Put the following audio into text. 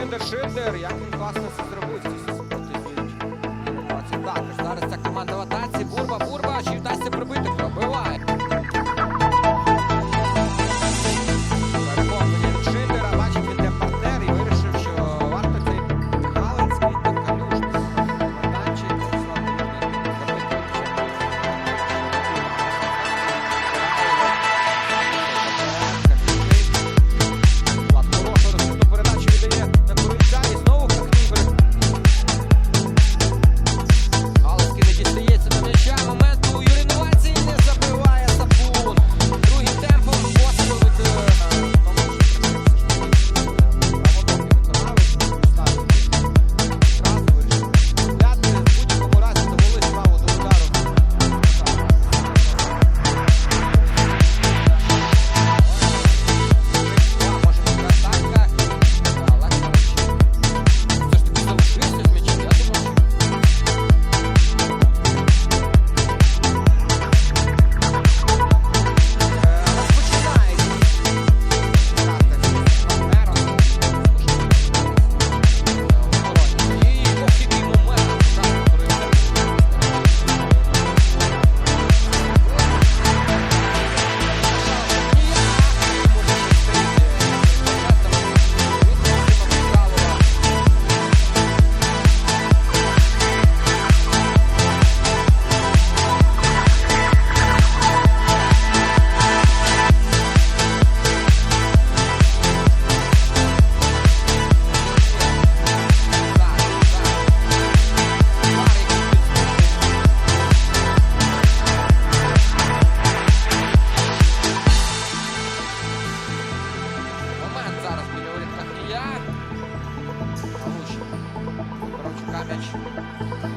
Шиндер, Шиндер, як він класно це зробив. Savage.